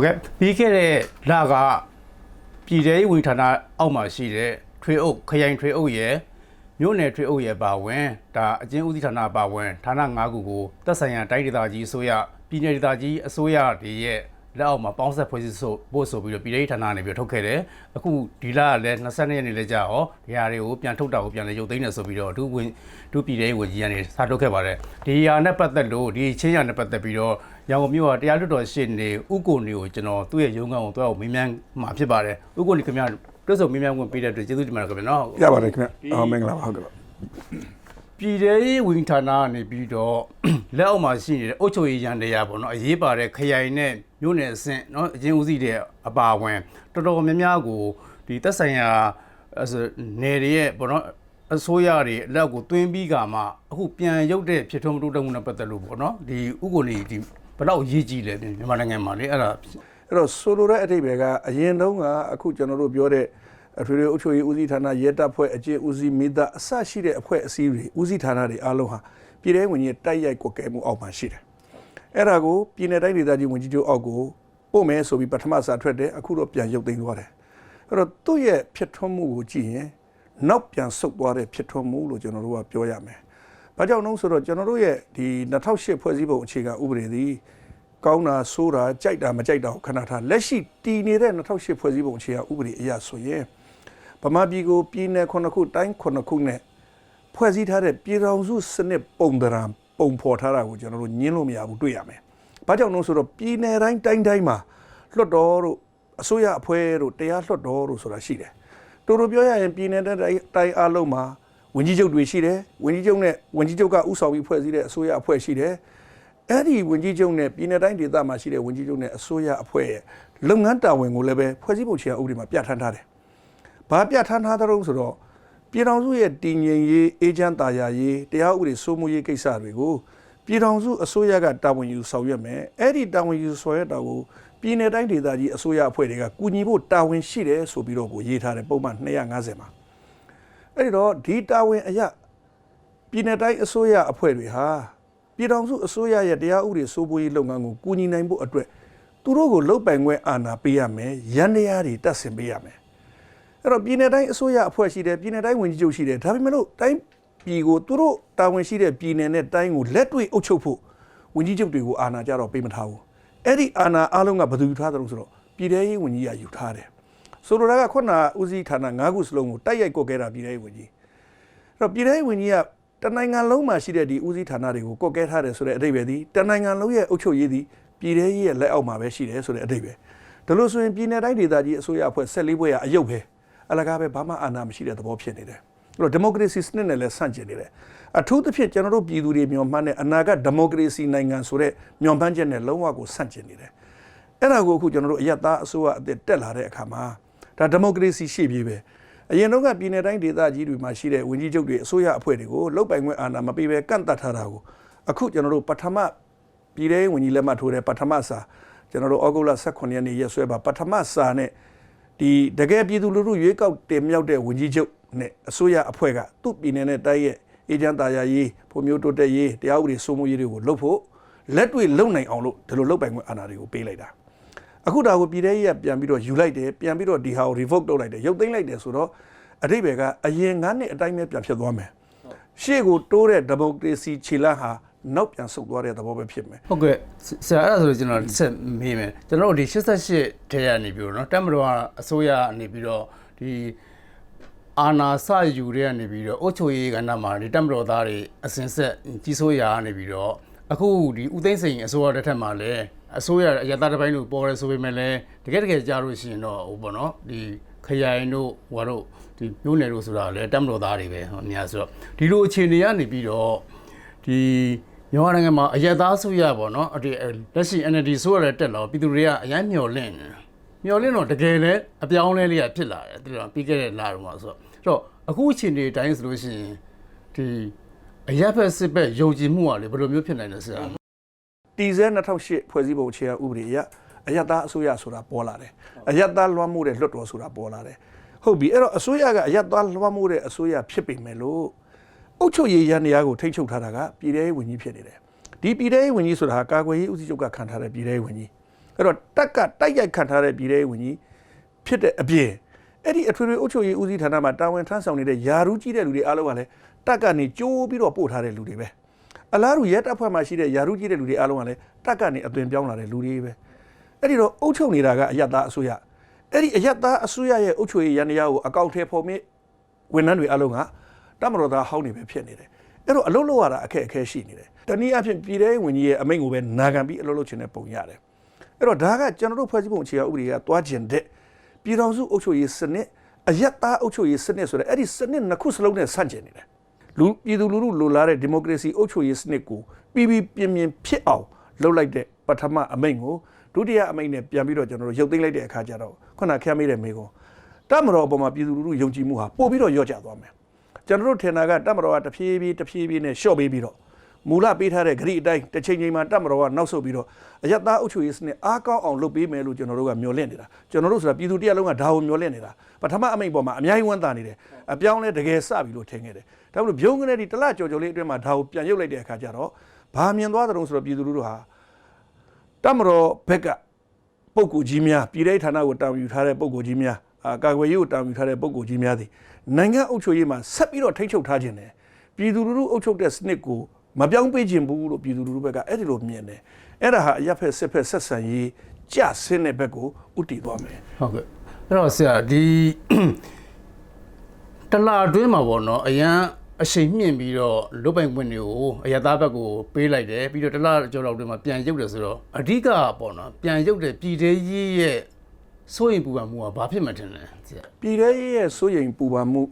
ဟုတ်ကဲ့ပြီးခဲ့တဲ့လကပြည်ထောင်ဝင်ဌာနအောက်မှာရှိတဲ့ထွေအုပ်ခရိုင်ထွေအုပ်ရဲ့မြို့နယ်ထွေအုပ်ရဲ့ပါဝင်ဒါအကျဉ်းဦးစီးဌာနပါဝင်ဌာန၅ခုကိုသက်ဆိုင်ရာတိုင်းဒေသကြီးအစိုးရပြည်နယ်ဒေသကြီးအစိုးရတွေရဲ့လက်အောက်မှာပေါင်းဆက်ဖွဲ့စည်းဆိုဖို့ဆိုပြီးတော့ပြည်ထောင်ဌာနကနေပြီးတော့ထုတ်ခဲ့တယ်အခုဒီလကလည်း22ရက်နေ့လည်းကြာရောဒီဟာတွေကိုပြန်ထုတ်တာကိုပြန်လေရုပ်သိမ်းတယ်ဆိုပြီးတော့ဒုဝင်ဒုပြည်ထောင်ဝင်ကြီးကနေစာထုတ်ခဲ့ပါတယ်ဒီဟာနဲ့ပတ်သက်လို့ဒီချင်းရနဲ့ပတ်သက်ပြီးတော့ ရန်ကုန်မြို့ကတရားလွှတ်တော်ရှေ့နေဥကိုနေကိုကျွန်တော်သူ့ရဲ့ရုံးခန်းကိုတွားအောင်မေးမြန်းမှာဖြစ်ပါတယ်ဥကိုနေခင်ဗျာတွတ်ဆုံမေးမြန်းခွင့်ပေးတဲ့အတွက်ကျေးဇူးတင်ပါတယ်ခင်ဗျာနော်ရပါတယ်ခင်ဗျအော်မင်္ဂလာပါဟုတ်ကဲ့ပါပြည်ထောင်ရေးဝန်ကြီးဌာနကနေပြီးတော့လက်အောက်မှာရှိနေတဲ့အုပ်ချုပ်ရေးရန်တရားပေါ့နော်အရေးပါတဲ့ခရိုင်နဲ့မြို့နယ်အဆင့်နော်အချင်းဦးစီးတဲ့အပါအဝင်တော်တော်များများကိုဒီသက်ဆိုင်ရာအဲ့ဆိုနယ်တွေရဲ့ပေါ့နော်အစိုးရတွေအလက်ကိုတွင်းပြီးကမှအခုပြန်ရုပ်တဲ့ဖြစ်ထုံးတိုးတက်မှုနဲ့ပတ်သက်လို့ပေါ့နော်ဒီဥက္ကိုနေဒီ ဘယ်တော့ရေးကြည့်လဲမြန်မာနိုင်ငံမှာလေအဲ့ဒါအဲ့တော့ဆိုလိုတဲ့အထိပ္ပယ်ကအရင်တုန်းကအခုကျွန်တော်တို့ပြောတဲ့အထွေထွေအုပ်ချုပ်ရေးဦးစီးဌာနရဲတပ်ဖွဲ့အကျဉ်းဦးစီးမိသားအစရှိတဲ့အဖွဲ့အစည်းတွေဦးစီးဌာနတွေအားလုံးဟာပြည်ထောင်ဝင်ကြီးတိုက်ရိုက်ကွက်ကဲမှုအောက်မှာရှိတယ်အဲ့ဒါကိုပြည်내တိုင်းဒေသကြီးဝင်ကြီးချုပ်အောက်ကိုပို့မယ်ဆိုပြီးပထမစာထွက်တယ်အခုတော့ပြန်ရုပ်သိမ်းသွားတယ်အဲ့တော့သူ့ရဲ့ဖြစ်ထွန်းမှုကိုကြည့်ရင်နောက်ပြန်ဆုတ်သွားတဲ့ဖြစ်ထွန်းမှုလို့ကျွန်တော်တို့ကပြောရမယ်။ ဘာကြောင့်လဲဆိုတော့ကျွန်တော်တို့ရဲ့ဒီ2008ဖွဲ့စည်းပုံအခြေခံဥပဒေသည်ကောင်းတာဆိုးတာကြိုက်တာမကြိုက်တာကိုခဏထားလက်ရှိတည်နေတဲ့2008ဖွဲ့စည်းပုံအခြေခံဥပဒေအရဆိုရင်ဗမာပြည်ကိုပြည်နယ်ခုနှစ်ခုတိုင်းခုနှစ်ခုနဲ့ဖွဲ့စည်းထားတဲ့ပြည်ထောင်စုစနစ်ပုံသဏ္ဍာန်ပုံဖော်ထားတာကိုကျွန်တော်တို့ညင်းလို့မရဘူးတွေ့ရမယ်။ဘာကြောင့်လဲဆိုတော့ပြည်နယ်တိုင်းတိုင်းတိုင်းမှာလွှတ်တော်တို့အစိုးရအဖွဲ့တို့တရားလွှတ်တော်တို့ဆိုတာရှိတယ်။တူတူပြောရရင်ပြည်နယ်တိုင်းတိုင်းအားလုံးမှာ ဝင်ကြီးချုပ်တွေရှိတယ်။ဝင်ကြီးချုပ်နဲ့ဝင်ကြီးချုပ်ကဥဆောင်ပြီးဖွဲ့စည်းတဲ့အစိုးရအဖွဲ့ရှိတယ်။အဲ့ဒီဝင်ကြီးချုပ်နဲ့ပြည်내တိုင်းဒေသမှာရှိတဲ့ဝင်ကြီးချုပ်နဲ့အစိုးရအဖွဲ့ရဲ့လုပ်ငန်းတာဝန်ကိုလည်းပဲဖွဲ့စည်းပုံခြေဥပဒေမှာပြဋ္ဌာန်းထားတယ်။ဘာပြဋ္ဌာန်းထားသလဲဆိုတော့ပြည်ထောင်စုရဲ့တည်ငြိမ်ရေးအေဂျင့်တာယာရေးတရားဥပဒေစိုးမိုးရေးကိစ္စတွေကိုပြည်ထောင်စုအစိုးရကတာဝန်ယူဆောင်ရွက်မယ်။အဲ့ဒီတာဝန်ယူဆောင်ရွက်တာကိုပြည်내တိုင်းဒေသကြီးအစိုးရအဖွဲ့တွေကကူညီဖို့တာဝန်ရှိတယ်ဆိုပြီးတော့ကိုရေးထားတယ်ပုံမှန်250မှာ အဲ့ဒီတော့ဒီတာဝန်အရ ပြည်내တိုင်းအစိုးရအဖွဲ့တွေဟာပြည်ထောင်စုအစိုးရရဲ့တရားဥပဒေစိုးမိုးရေးလုပ်ငန်းကိုကူညီနိုင်ဖို့အတွက်သူတို့ကိုလုတ်ပိုင်ခွင့်အာဏာပေးရမယ်ရန်တရားတွေတက်ဆင်ပေးရမယ်အဲ့တော့ပြည်내တိုင်းအစိုးရအဖွဲ့ရှိတယ်ပြည်내တိုင်းဝန်ကြီးချုပ်ရှိတယ်ဒါပေမဲ့လို့တိုင်းပြည်ကိုသူတို့တာဝန်ရှိတဲ့ပြည်내နဲ့တိုင်းကိုလက်တွေ့အုပ်ချုပ်ဖို့ဝန်ကြီးချုပ်တွေကိုအာဏာကြတော့ပေးမထားဘူးအဲ့ဒီအာဏာအားလုံးကဘယ်သူယူထားတယ်လို့ဆိုတော့ပြည်ထရေးဝန်ကြီးကယူထားတယ် ဆိုလိုတာကခုနဦးစီးဌာန၅ခုစလုံးကိုတိုက်ရိုက်ကွက်ခဲ့တာပြည်ထရေးဝန်ကြီးအဲ့တော့ပြည်ထောင်ဝင်ကြီးကတနိုင်ငံလုံးမှာရှိတဲ့ဒီဦးစီးဌာနတွေကိုကွက်ကဲထားတယ်ဆိုတဲ့အဓိပ္ပာယ်ဒီတနိုင်ငံလုံးရဲ့အုပ်ချုပ်ရေးသည်ပြည်ထောင်ကြီးရဲ့လက်အောက်မှာပဲရှိတယ်ဆိုတဲ့အဓိပ္ပာယ်ဒါလို့ဆိုရင်ပြည်내တိုင်းဒေသကြီးအစိုးရအဖွဲ့14ဘွဲ့ရအယုတ်ပဲအလကားပဲဘာမှအာဏာမရှိတဲ့သဘောဖြစ်နေတယ်အဲ့တော့ဒီမိုကရေစီစနစ်နဲ့လည်းဆန့်ကျင်နေတယ်အထူးသဖြင့်ကျွန်တော်တို့ပြည်သူတွေမျှော်မှန်းတဲ့အနာဂတ်ဒီမိုကရေစီနိုင်ငံဆိုတဲ့မျှော်မှန်းချက်နဲ့လုံးဝကိုဆန့်ကျင်နေတယ်အဲ့ဒါကိုအခုကျွန်တော်တို့အယက်သားအစိုးရအသစ်တက်လာတဲ့အခါမှာ ဒါဒီမိုကရေစီရှေ့ပြေးပဲအရင်တော့ကပြည်내တိုင်းဒေသကြီးတွေမှာရှိတဲ့ဝင်ကြီးချုပ်တွေအစိုးရအဖွဲ့တွေကိုလုတ်ပိုင်ခွင့်အာဏာမပေးဘဲကန့်တတ်ထားတာကိုအခုကျွန်တော်တို့ပထမပြည်ထောင်ဝင်ကြီးလက်မှတ်ထိုးတဲ့ပထမစာကျွန်တော်တို့ဩဂုတ်လ18ရက်နေ့ရက်စွဲပါပထမစာနဲ့ဒီတကယ်ပြည်သူလူထုရွေးကောက်တင်မြှောက်တဲ့ဝင်ကြီးချုပ်နဲ့အစိုးရအဖွဲ့ကသူ့ပြည်내နဲ့တိုင်းရဲ့အေဂျင့်တာယာရေးဖွံ့ဖြိုးတိုးတက်ရေးတရားဥပဒေစိုးမိုးရေးတွေကိုလုပ်ဖို့လက်တွေ့လုပ်နိုင်အောင်လို့ဒီလိုလုတ်ပိုင်ခွင့်အာဏာတွေကိုပေးလိုက်တာ အခုဒါကိုပြည်ထဲကြီးကပြန်ပြီးတော့ယူလိုက်တယ်ပြန်ပြီးတော့ဒီဟာကို revoke လုပ်လိုက်တယ်ရုပ်သိမ်းလိုက်တယ်ဆိုတော့အတိတ်ဘယ်ကအရင်ငန်းနှစ်အတိုင်းပဲပြန်ဖြစ်သွားမယ်ရှေ့ကိုတိုးတဲ့ဒီမိုကရေစီခြေလှမ်းဟာနောက်ပြန်ဆုတ်သွားတဲ့သဘောပဲဖြစ်မယ် ဟုတ်ကဲ့ဆရာအဲ့ဒါဆိုကျွန်တော်ဆက်မေးမယ်ကျွန်တော်တို့ဒီ88ထဲကနေပြီးတော့เนาะတက်မတော်ကအစိုးရကနေပြီးတော့ဒီအာနာစယူတဲ့ကနေပြီးတော့အုတ်ချိုရေးကဏ္ဍမှာဒီတက်မတော်သားတွေအစင်ဆက်ကြီးစိုးရာကနေပြီးတော့အခုဒီဥသိမ်းစိန်အစိုးရတစ်ထက်မှာလည်း အစိုးရအရတာတစ်ပိုင်းလို့ပေါ်ရဲဆိုပေမဲ့လည်းတကယ်တကယ်ကြားလို့ရှိရင်တော့ဟိုပေါ့နော်ဒီခရိုင်တို့ဟိုတို့ဒီမျိုးနယ်တို့ဆိုတာလည်းတက်မတော်သားတွေပဲဟောအများဆိုတော့ဒီလိုအခြေအနေကနေပြီးတော့ဒီမြန်မာနိုင်ငံမှာအယက်သားဆိုရပေါ့နော်အဲ့ဒီလက်ရှိ NLD ဆိုရတဲ့တက်လာပြည်သူတွေကအရင်မျော်လင့်နေမျော်လင့်တော့တကယ်လဲအပြောင်းလဲလေးကဖြစ်လာတယ်သူကပြီးခဲ့တဲ့လတော့မှာဆိုတော့အခုအချိန်ဒီတိုင်းဆိုလို့ရှိရင်ဒီအရက်ဖက်စစ်ဘက်ယုံကြည်မှုကလေဘယ်လိုမျိုးဖြစ်နိုင်လဲဆရာ တည်ဆဲ2008ဖွဲ့စည်းပုံအခြေခံဥပဒေအရအယက်သားအစိုးရဆိုတာပေါ်လာတယ်အယက်သားလွှမ်းမိုးတဲ့လွှတ်တော်ဆိုတာပေါ်လာတယ်ဟုတ်ပြီအဲ့တော့အစိုးရကအယက်သားလွှမ်းမိုးတဲ့အစိုးရဖြစ်ပေမဲ့လို့အုပ်ချုပ်ရေးရန်တရားကိုထိန်းချုပ်ထားတာကပြည်ထောင်ရေးဝန်ကြီးဖြစ်နေတယ်ဒီပြည်ထောင်ရေးဝန်ကြီးဆိုတာဟာကာကွယ်ရေးဦးစီးချုပ်ကခံထားတဲ့ပြည်ထောင်ရေးဝန်ကြီးအဲ့တော့တက်ကတိုက်ရိုက်ခံထားတဲ့ပြည်ထောင်ဝင်ကြီးဖြစ်တဲ့အပြင်အဲ့ဒီအထွေထွေအုပ်ချုပ်ရေးဦးစီးဌာနမှာတာဝန်ထမ်းဆောင်နေတဲ့ယာရုကြီးတဲ့လူတွေအားလုံးကလည်းတက်ကနေကြိုးပြီးတော့ပို့ထားတဲ့လူတွေပဲ အလားတူရဲတပ်ဖွဲ့မှာရှိတဲ့ယာရုကြီးတဲ့လူတွေအားလုံးကလည်းတက်ကနေအသွင်ပြောင်းလာတဲ့လူတွေပဲအဲ့ဒီတော့အုပ်ချုပ်နေတာကအယက်သားအစိုးရအဲ့ဒီအယက်သားအစိုးရရဲ့အုပ်ချုပ်ရေးရန်တရားကိုအကောင့်ထဲပေါ်မြင့်ဝန်ထမ်းတွေအားလုံးကတမတော်သားဟောင်းနေပဲဖြစ်နေတယ်အဲ့တော့အလုပ်လုပ်ရတာအခက်အခဲရှိနေတယ်တနည်းအားဖြင့်ပြည်ထောင်ဝင်ကြီးရဲ့အမိန့်ကိုပဲနာခံပြီးအလုပ်လုပ်ချင်တဲ့ပုံရတယ်အဲ့တော့ဒါကကျွန်တော်တို့ဖွဲ့စည်းပုံအခြေခံဥပဒေကတွားကျင်တဲ့ပြည်တော်စုအုပ်ချုပ်ရေးစနစ်အယက်သားအုပ်ချုပ်ရေးစနစ်ဆိုတဲ့အဲ့ဒီစနစ်နှစ်ခုစလုံးနဲ့ဆန့်ကျင်နေတယ် လူပြည်သူလူထုလိုလားတဲ့ဒီမိုကရေစီအုပ်ချုပ်ရေးစနစ်ကိုပြီးပြီးပြင်းပြင်းဖြစ်အောင်လုပ်လိုက်တဲ့ပထမအမိန့်ကိုဒုတိယအမိန့်နဲ့ပြန်ပြီးတော့ကျွန်တော်တို့ရုပ်သိမ်းလိုက်တဲ့အခါကျတော့ခုနခမ်းမေးတဲ့မေးခွန်းတမတော်အပေါ်မှာပြည်သူလူထုယုံကြည်မှုဟာပို့ပြီးတော့ရော့ကျသွားမယ်ကျွန်တော်တို့ထင်တာကတမတော်ကတဖြည်းဖြည်းတဖြည်းဖြည်းနဲ့ရှော့ပေးပြီးတော့ မူလပေးထားတဲ့ဂရိအတိုင်းတစ်ချိန်ချိန်မှာတက်မတော်ကနောက်ဆုတ်ပြီးတော့အယက်သားအုပ်ချုပ်ရေးစနစ်အားကောင်းအောင်လုပ်ပေးမယ်လို့ကျွန်တော်တို့ကမျှော်လင့်နေတာကျွန်တော်တို့ဆိုတာပြည်သူတစ်ယောက်လုံးကဒါကိုမျှော်လင့်နေတာပထမအမိန့်ပေါ်မှာအများကြီးဝမ်းသာနေတယ်အပြောင်းလဲတကယ်စပြီလို့ထင်ခဲ့တယ်ဒါပေမဲ့ဘုံကနေဒီတလကြော်ကြော်လေးအတွင်းမှာဒါကိုပြန်ရုပ်လိုက်တဲ့အခါကျတော့ဘာမြင်သွားတဲ့တုံးဆိုတော့ပြည်သူလူထုဟာတက်မတော်ဘက်ကပုံကိုကြီးများပြည်ထောင်ဌာနကိုတာဝန်ယူထားတဲ့ပုံကိုကြီးများအာကာကွယ်ရေးကိုတာဝန်ယူထားတဲ့ပုံကိုကြီးများသည်နိုင်ငံအုပ်ချုပ်ရေးမှာဆက်ပြီးတော့ထိန်းချုပ်ထားခြင်းတယ်ပြည်သူလူထုအုပ်ချုပ်တဲ့စနစ်ကို မပြောင်းပေးခြင်းဘူးလို့ပြည်သူလူထုဘက်ကအဲ့ဒီလိုမြင်တယ်အဲ့ဒါဟာအရက်ဖက်စစ်ဖက်ဆက်ဆံရေးကြဆင်းတဲ့ဘက်ကိုဥတည်သွားမယ်ဟုတ်ကဲ့အဲ့တော့ဆရာဒီတလာအတွင်းမှာပေါ့နော်အရန်အချိန်မြင့်ပြီးတော့လုတ်ပိုင်ခွင့်တွေကိုအရသားဘက်ကိုပေးလိုက်တယ်ပြီးတော့တလာကျော်လောက်အတွင်းမှာပြန်ရုပ်တယ်ဆိုတော့အဓိကပေါ့နော်ပြန်ရုပ်တဲ့ပြည်သေးကြီးရဲ့စိုးရင်ပူပန်မှုကဘာဖြစ်မှထင်လဲဆရာပြည်ထဲရဲ့စိုးရိမ်ပူပန်မှု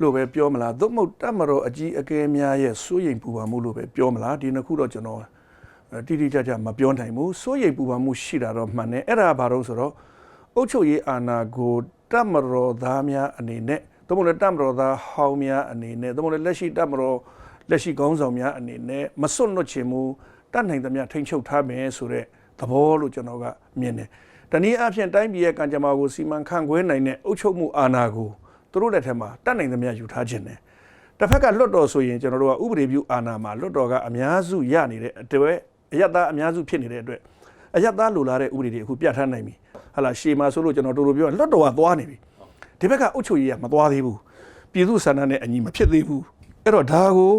လို့ပဲပြောမလားသို့မဟုတ်တတ်မတော်အကြီးအကဲများရဲ့စိုးရိမ်ပူပန်မှုလို့ပဲပြောမလားဒီနှစ်ခုတော့ကျွန်တော်အဲတိတိကျကျမပြောနိုင်ဘူးစိုးရိမ်ပူပန်မှုရှိတာတော့မှန်တယ်အဲ့ဒါဘာလို့ဆိုတော့အုပ်ချုပ်ရေးအာဏာကိုတတ်မတော်သားများအနေနဲ့သို့မဟုတ်လည်းတတ်မတော်သားဟောင်းများအနေနဲ့သို့မဟုတ်လည်းလက်ရှိတတ်မတော်လက်ရှိခေါင်းဆောင်များအနေနဲ့မစွန့်လွတ်ချင်မှုတတ်နိုင်သမျှထိန်းချုပ်ထားမယ်ဆိုတဲ့သဘောလို့ကျွန်တော်ကမြင်တယ်တနည်းအားဖြင့်တိုင်းပြည်ရဲ့ကံကြမ္မာကိုစီမံခန့်ခွဲနိုင်တဲ့အုပ်ချုပ်မှုအာဏာကို သူတို့လက်ထက်မှာတတ်နိုင်သမျှယူထားခြင်းတယ်တစ်ဖက်ကလွတ်တော်ဆိုရင်ကျွန်တော်တို့ကဥပဒေပြုအာဏာမှာလွတ်တော်ကအများစုရနေတဲ့အတွက်အယက်သားအများစုဖြစ်နေတဲ့အတွက်အယက်သားလိုလားတဲ့ဥပဒေတွေအခုပြဋ္ဌာန်းနိုင်ပြီဟာလာရှေးမှာဆိုလို့ကျွန်တော်တို့တို့ပြောရင်လွတ်တော်ကသွားနေပြီဒီဘက်ကအုပ်ချုပ်ရေးကမသွားသေးဘူးပြည်သူဆန္ဒနဲ့အညီမဖြစ်သေးဘူးအဲ့တော့ဒါကို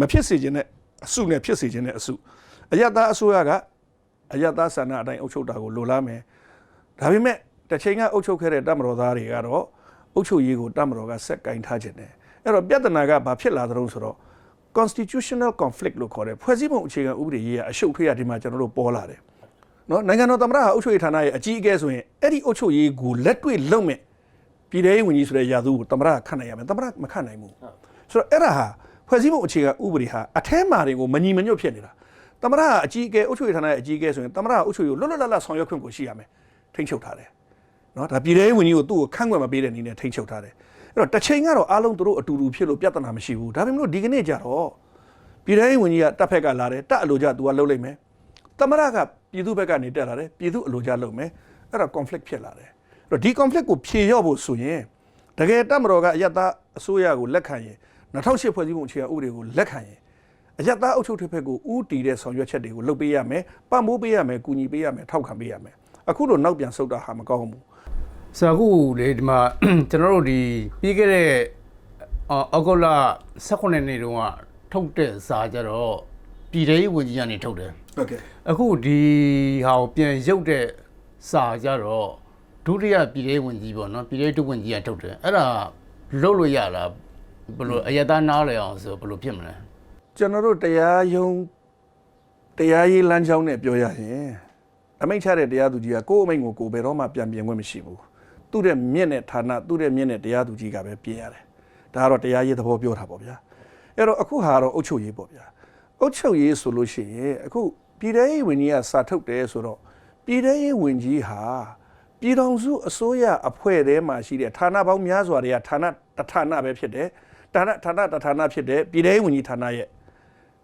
မဖြစ်စေခြင်းနဲ့အစုနဲ့ဖြစ်စေခြင်းနဲ့အစုအယက်သားအစိုးရကအယက်သားဆန္ဒအတိုင်းအုပ်ချုပ်တာကိုလိုလားမယ်ဒါပေမဲ့တစ်ချိန်ကအုပ်ချုပ်ခဲ့တဲ့တမတော်သားတွေကတော့ အုပ်ချုပ်ရေးကိုတမတော်ကဆက်ကင်ထားခြင်းတယ်အဲ့တော့ပြဿနာကဘာဖြစ်လာသလဲဆိုတော့ constitutional conflict လို့ခေါ်တယ်ဖွဲ့စည်းပုံအခြေခံဥပဒေရေးရအရှုပ်ထွေးရဒီမှာကျွန်တော်တို့ပေါ်လာတယ်နော်နိုင်ငံတော်သမ္မတဟာအုပ်ချုပ်ရေးဌာနရဲ့အကြီးအကဲဆိုရင်အဲ့ဒီအုပ်ချုပ်ရေးကိုလက်တွေ့လုပ်မဲ့ပြည်ထောင်ရေးဝန်ကြီးဆိုတဲ့ယာသူကိုသမ္မတကခန့်နိုင်ရမယ်သမ္မတမခန့်နိုင်ဘူးဆိုတော့အဲ့ဒါဟာဖွဲ့စည်းပုံအခြေခံဥပဒေဟာအထဲမှာတွေကိုမညီမညွတ်ဖြစ်နေတာသမ္မတကအကြီးအကဲအုပ်ချုပ်ရေးဌာနရဲ့အကြီးအကဲဆိုရင်သမ္မတကအုပ်ချုပ်ရေးကိုလွတ်လွတ်လပ်လပ်ဆောင်ရွက်ခွင့်ကိုရှိရမယ်ထိန်းချုပ်ထားတယ် နော်ဒါပြည်ထောင်ရေးဝန်ကြီးကိုသူ့ကိုခန့်ခွင့်မပေးတဲ့နည်းနဲ့ထိန်းချုပ်ထားတယ်အဲ့တော့တစ်ချိန်ကတော့အားလုံးသူတို့အတူတူဖြစ်လို့ပြဿနာမရှိဘူးဒါပေမဲ့လို့ဒီကနေ့ကျတော့ပြည်ထောင်ရေးဝန်ကြီးကတပ်ဖက်ကလာတယ်တပ်အလိုကြ तू ကလှုပ်လိုက်မယ်တမရကပြည်သူဘက်ကနေတက်လာတယ်ပြည်သူအလိုကြလှုပ်မယ်အဲ့ဒါ conflict ဖြစ်လာတယ်အဲ့တော့ဒီ conflict ကိုဖြေလျော့ဖို့ဆိုရင်တကယ်တပ်မတော်ကအယက်သားအစိုးရကိုလက်ခံရင်2008ဖွဲ့စည်းပုံအခြေခံဥပဒေကိုလက်ခံရင်အယက်သားအုပ်ချုပ်တဲ့ဘက်ကိုဥတီတဲ့ဆောင်ရွက်ချက်တွေကိုလုပ်ပေးရမယ်ပံ့ပိုးပေးရမယ်ကူညီပေးရမယ်ထောက်ခံပေးရမယ်အခုတော့နောက်ပြန်ဆုတ်တာဟာမကောင်းဘူး ဆရာခုလေဒီမှာကျွန်တော်တို့ဒီပြီးခဲ့တဲ့အော်အောက်ဂုတ်လ18ရက်နေ့တုန်းကထုတ်တဲ့စာကြတော့ပြည်ထောင်ရေးဝန်ကြီးကနေထုတ်တယ်ဟုတ်ကဲ့အခုဒီဟာကိုပြန်ရုပ်တဲ့စာကြတော့ဒုတိယပြည်ထောင်ရေးဝန်ကြီးပေါ့နော်ပြည်ထောင်ရေးဒုဝန်ကြီးကထုတ်တယ်အဲ့ဒါလုပ်လို့ရလားဘယ်လိုအယက်သားနားလည်အောင်ဆိုဘယ်လိုဖြစ်မလဲကျွန်တော်တို့တရားယုံတရားရေးလမ်းကြောင်းနဲ့ပြောရရင်အမိန့်ချတဲ့တရားသူကြီးကကိုယ့်အမိန့်ကိုကိုယ်ဘယ်တော့မှပြန်ပြင်ခွင့်မရှိဘူး သူ့တဲ့မြင့်တဲ့ဌာနသူ့တဲ့မြင့်တဲ့တရားသူကြီးကပဲပြင်ရတယ်ဒါကတော့တရားရေးသဘောပြောတာပေါ့ဗျာအဲ့တော့အခုဟာကတော့အုတ်ချုပ်ရေးပေါ့ဗျာအုတ်ချုပ်ရေးဆိုလို့ရှိရင်အခုပြည်ထောင်ရေးဝန်ကြီးကစာထုတ်တယ်ဆိုတော့ပြည်ထောင်ရေးဝန်ကြီးဟာပြည်ထောင်စုအစိုးရအဖွဲ့ထဲမှာရှိတဲ့ဌာနပေါင်းများစွာတွေကဌာနတစ်ဌာနပဲဖြစ်တယ်ဌာနဌာနတစ်ဌာနဖြစ်တယ်ပြည်ထောင်ရေးဝန်ကြီးဌာနရဲ့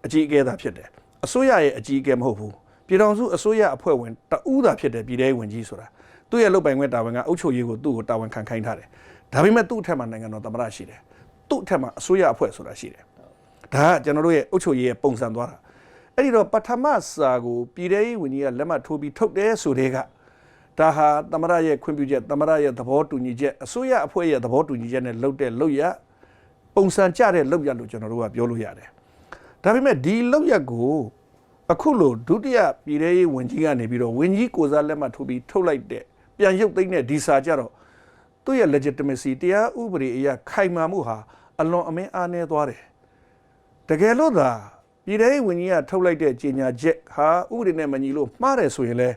အကြီးအကဲသာဖြစ်တယ်အစိုးရရဲ့အကြီးအကဲမဟုတ်ဘူးပြည်တော်စုအစိုးရအဖွဲ့ဝင်တဦးသာဖြစ်တယ်ပြည်ထောင်ဝင်ကြီးဆိုတာ သူ့ရဲ့လုပ်ပိုင်ခွင့်တာဝန်ကအုပ်ချုပ်ရေးကိုသူ့ကိုတာဝန်ခံခိုင်းထားတယ်ဒါပေမဲ့သူ့အထက်မှာနိုင်ငံတော်သမ္မတရှိတယ်သူ့အထက်မှာအစိုးရအဖွဲ့ဆိုတာရှိတယ်ဒါကကျွန်တော်တို့ရဲ့အုပ်ချုပ်ရေးရဲ့ပုံစံသွားတာအဲ့ဒီတော့ပထမစာကိုပြည်ထောင်ရေးဝန်ကြီးကလက်မှတ်ထိုးပြီးထုတ်တယ်ဆိုတဲ့ကဒါဟာသမရရဲ့ခွင့်ပြုချက်သမရရဲ့သဘောတူညီချက်အစိုးရအဖွဲ့ရဲ့သဘောတူညီချက်နဲ့လုပ်တဲ့လုပ်ရပုံစံကျတဲ့လုပ်ရလို့ကျွန်တော်တို့ကပြောလို့ရတယ်ဒါပေမဲ့ဒီလုပ်ရကိုအခုလိုဒုတိယပြည်ထောင်ရေးဝန်ကြီးကနေပြီးတော့ဝန်ကြီးကိုယ်စားလက်မှတ်ထိုးပြီးထုတ်လိုက်တဲ့ ပြန်ရုပ်သိမ်းတဲ့ဒီစာကြတော့သူ့ရဲ့ legitimacy တရားဥပဒေအရခိုင်မာမှုဟာအလွန်အမင်းအားနည်းသွားတယ် တကယ်လို့သာပြည်ထောင်ရေးဝန်ကြီးကထုတ်လိုက်တဲ့ကြေညာချက်ဟာဥပဒေနဲ့မညီလို့မှားတယ်ဆိုရင်လဲ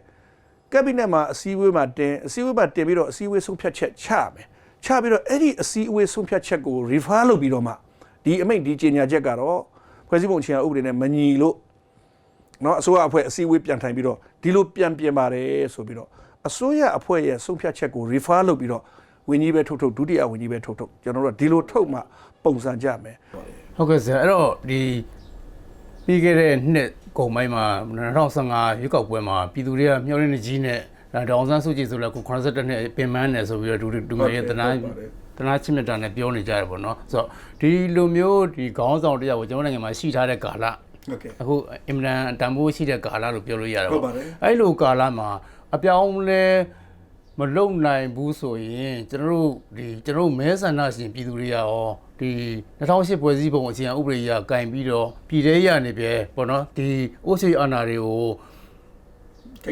ကက်ဘိနက်မှာအစည်းအဝေးမှာတင်အစည်းအဝေးမှာတင်ပြီးတော့အစည်းအဝေးဆုံးဖြတ်ချက်ချမယ်ချပြီးတော့အဲ့ဒီအစည်းအဝေးဆုံးဖြတ်ချက်ကို refer လုပ်ပြီးတော့မှဒီအမိန့်ဒီကြေညာချက်ကတော့ဖွဲ့စည်းပုံအခြေခံဥပဒေနဲ့မညီလို့เนาะအစိုးရအဖွဲ့အစည်းအဝေးပြန်ထိုင်ပြီးတော့ဒီလိုပြန်ပြင်ပါတယ်ဆိုပြီးတော့ အစိုးရအဖွဲ့ရဲ့ဆုံးဖြတ်ချက်ကို refer လုပ်ပြီးတော့ဝန်ကြီးပဲထုတ်ထုတ်ဒုတိယဝန်ကြီးပဲထုတ်ထုတ်ကျွန်တော်တို့ကဒီလိုထုတ်မှပုံစံကြမယ်ဟုတ်ကဲ့ဆရာအဲ့တော့ဒီပြီးခဲ့တဲ့နှစ်ကုန်ပိုင်းမှာ2015ရွေးကောက်ပွဲမှာပြည်သူတွေကမျှော်လင့်နေကြီးနဲ့ဒါဒေါအောင်ဆန်းစုကြည်ဆိုလည်းကို82နှစ်ပင်ပန်းတယ်ဆိုပြီးတော့ဒူဒူငယ်ရဲ့တနာတနာချစ်မြတ်တာနဲ့ပြောနေကြတယ်ပေါ့နော်ဆိုတော့ဒီလိုမျိုးဒီခေါင်းဆောင်တရားကိုကျွန်တော်နိုင်ငံမှာရှိထားတဲ့ကာလဟုတ်ကဲ့အခုအင်မတန်တန်ဖိုးရှိတဲ့ကာလလို့ပြောလို့ရတာဟုတ်ပေါ့ပါတယ်အဲ့လိုကာလမှာ အပြောင်းလဲမလုံနိုင်ဘူးဆိုရင်ကျွန်တော်တို့ဒီကျွန်တော်တို့မဲဆန္ဒရှင်ပြည်သူတွေကရောဒီ2008ဖွဲ့စည်းပုံအခြေခံဥပဒေကြီးကကင်ပြီးတော့ပြည်ထဲရနေပြဲပေါ့နော်ဒီအိုးစီအာဏာတွေကို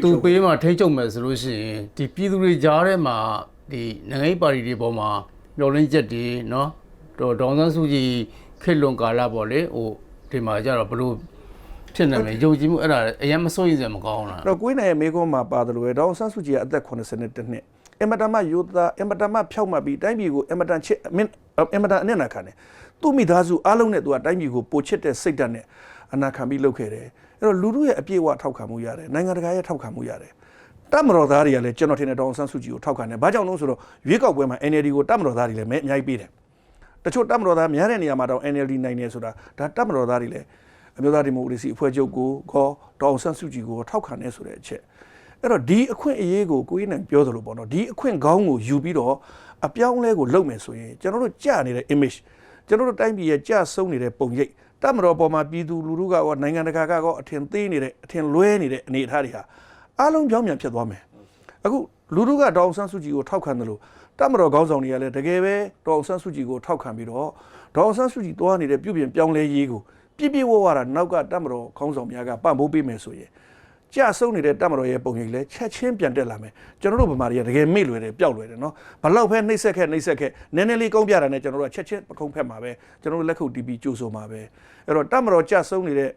သူပေးမှထိချုံမယ်ဆိုလို့ရှိရင်ဒီပြည်သူတွေကြားထဲမှာဒီနိုင်ငံရေးပါတီတွေပေါ်မှာမျောလင်းချက်တွေနော်တော့ဒေါန်ဆန်းစုကြည်ခေတ်လွန်ကာလပေါ့လေဟိုဒီမှာကြတော့ဘလို့ ဖြစ်နေမယ်ယုံကြည်မှုအဲ့ဒါအရင်မစိုးရိမ်စရာမကောင်းလားအဲ့တော့ကိုင်းနိုင်ရဲ့မိကုံးမှာပါတယ်လို့ပဲဒေါအောင်ဆန်းစုကြည်ကအသက်82နှစ်အင်မတန်မှယူသားအင်မတန်မှဖြောက်မှတ်ပြီးတိုင်းပြည်ကိုအင်မတန်ချစ်အမင်အင်မတန်အနစ်နာခံတယ်သူ့မိသားစုအားလုံးနဲ့သူကတိုင်းပြည်ကိုပိုချစ်တဲ့စိတ်ဓာတ်နဲ့အနာခံပြီးလုပ်ခဲ့တယ်အဲ့တော့လူတို့ရဲ့အပြည့်အဝထောက်ခံမှုရတယ်နိုင်ငံတကာရဲ့ထောက်ခံမှုရတယ်တမတော်သားတွေကလည်းကျွန်တော်ထင်တဲ့ဒေါအောင်ဆန်းစုကြည်ကိုထောက်ခံတယ်ဘာကြောင့်လဲဆိုတော့ရွေးကောက်ပွဲမှာ NLD ကိုတမတော်သားတွေလည်းမဲအများကြီးပေးတယ်တချို့တပ်မတော်သားများတဲ့နေရာမှာတော့ NLD နိုင်နေဆိုတာဒါတပ်မတော်သားတွေလည်း အမျိုးသားဒီမိုကရေစီအဖွဲ့ချုပ်ကိုခေါ်ဒေါအောင်ဆန်းစုကြည်ကိုထောက်ခံနေဆိုတဲ့အချက်အဲ့တော့ဒီအခွင့်အရေးကိုကိုကြီးနိုင်ပြောသလိုပေါ့နော်ဒီအခွင့်ကောင်းကိုယူပြီးတော့အပြောင်းအလဲကိုလုပ်မယ်ဆိုရင်ကျွန်တော်တို့ကြာနေတဲ့ image ကျွန်တော်တို့တိုင်းပြည်ရဲ့ကြာဆုံးနေတဲ့ပုံရိပ်တပ်မတော်ပေါ်မှာပြည်သူလူထုကရောနိုင်ငံတကာကရောအထင်သေးနေတဲ့အထင်လွဲနေတဲ့အနေအထားတွေဟာအားလုံးပြောင်းပြန်ဖြစ်သွားမယ်အခုလူတို့ကဒေါအောင်ဆန်းစုကြည်ကိုထောက်ခံတယ်လို့တမတော်ခေါင်းဆောင်တွေကလည်းတကယ်ပဲဒေါအောင်ဆန်းစုကြည်ကိုထောက်ခံပြီးတော့ဒေါအောင်ဆန်းစုကြည်တွားနေတဲ့ပြုပြင်ပြောင်းလဲရေးကို ပြည့်ပြည့်ဝဝတာနောက်ကတမတော်ခေါင်းဆောင်များကပံ့ပိုးပေးမယ်ဆိုရင်ကြာဆုံးနေတဲ့တမတော်ရဲ့ပုံရိပ်လည်းချက်ချင်းပြန်တက်လာမယ်ကျွန်တော်တို့ဗမာတွေကတကယ်မေ့လွယ်တယ်ပျောက်လွယ်တယ်နော်ဘလောက်ပဲနှိမ့်ဆက်ခဲ့နှိမ့်ဆက်ခဲ့နည်းနည်းလေးကုန်းပြတာနဲ့ကျွန်တော်တို့ကချက်ချင်းပကုံးဖက်မှာပဲကျွန်တော်တို့လက်ခုပ်တီးပြီးကြိုးဆိုမှာပဲအဲ့တော့တမတော်ကြာဆုံးနေတဲ့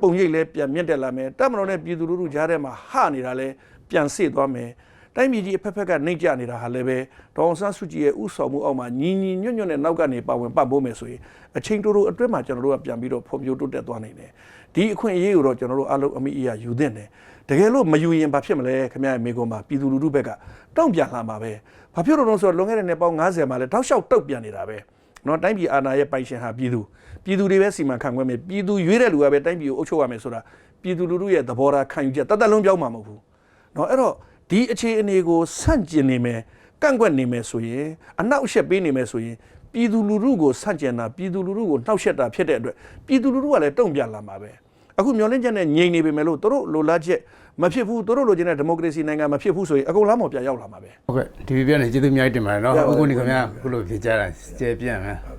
ပုံရိပ်လည်းပြန်မြင့်တက်လာမယ်တပ်မတော်နဲ့ပြည်သူလူထုကြားထဲမှာဟနေတာလည်းပြန်စေ့သွားမယ် တိုင်းပြည်ကြီးအဖက်ဖက်ကနှိမ့်ကြနေတာဟာလည်းပဲဒေါအောင်ဆန်းစုကြည်ရဲ့ဥဆောင်မှုအောက်မှာညီညီညွတ်ညွတ်နဲ့နောက်ကနေပါဝင်ပတ်ဖို့မယ်ဆိုရင်အချိန်တိုတိုအတွင်းမှာကျွန်တော်တို့ကပြန်ပြီးတော့ဖွံ့ဖြိုးတိုးတက်သွားနိုင်တယ်ဒီအခွင့်အရေးကိုတော့ကျွန်တော်တို့အလုံးအမိအရာယူသင့်တယ်တကယ်လို့မယူရင်ဘာဖြစ်မလဲခင်ဗျားရဲ့မိကုံးမှာပြည်သူလူထုဘက်ကတောင့်ပြန်လာမှာပဲဘာဖြစ်လို့လဲဆိုတော့လွန်ခဲ့တဲ့နှစ်ပေါင်း90မှာလဲတောက်လျှောက်တုတ်ပြန်နေတာပဲနော်တိုင်းပြည်အာဏာရဲ့ပိုင်ရှင်ဟာပြည်သူပြည်သူတွေပဲစီမံခန့်ခွဲမယ်ပြည်သူရွေးတဲ့လူကပဲတိုင်းပြည်ကိုအုပ်ချုပ်ရမယ်ဆိုတာပြည်သူလူထုရဲ့သဘောထားခံယူချက်တသက်လုံးပြောင်းမှာမဟုတ်ဘူးနော်အဲ့တော့ ဒီအခြေအနေကိုဆန့်ကျင်နေမယ်ကန့်ကွက်နေမယ်ဆိုရင်အနောက်အရှက်ပေးနေမယ်ဆိုရင်ပြည်သူလူထုကိုဆန့်ကျင်တာပြည်သူလူထုကိုနှောက်ယှက်တာဖြစ်တဲ့အတွက်ပြည်သူလူထုကလည်းတုံ့ပြန်လာမှာပဲအခုမျောလင့်ချက်နဲ့ငြိမ်နေပေမဲ့လို့တို့လိုလားချက်မဖြစ်ဘူးတို့လိုချင်တဲ့ဒီမိုကရေစီနိုင်ငံမဖြစ်ဘူးဆိုရင်အကုန်လုံးမပြန်ရောက်လာမှာပဲဟုတ်ကဲ့ဒီပြပြနေကျေးဇူးအများကြီးတင်ပါတယ်နော်ရပါတယ်အခုကိုနေခင်ဗျာခုလိုဖြေကြတာကျေပြန့်မယ်ဟု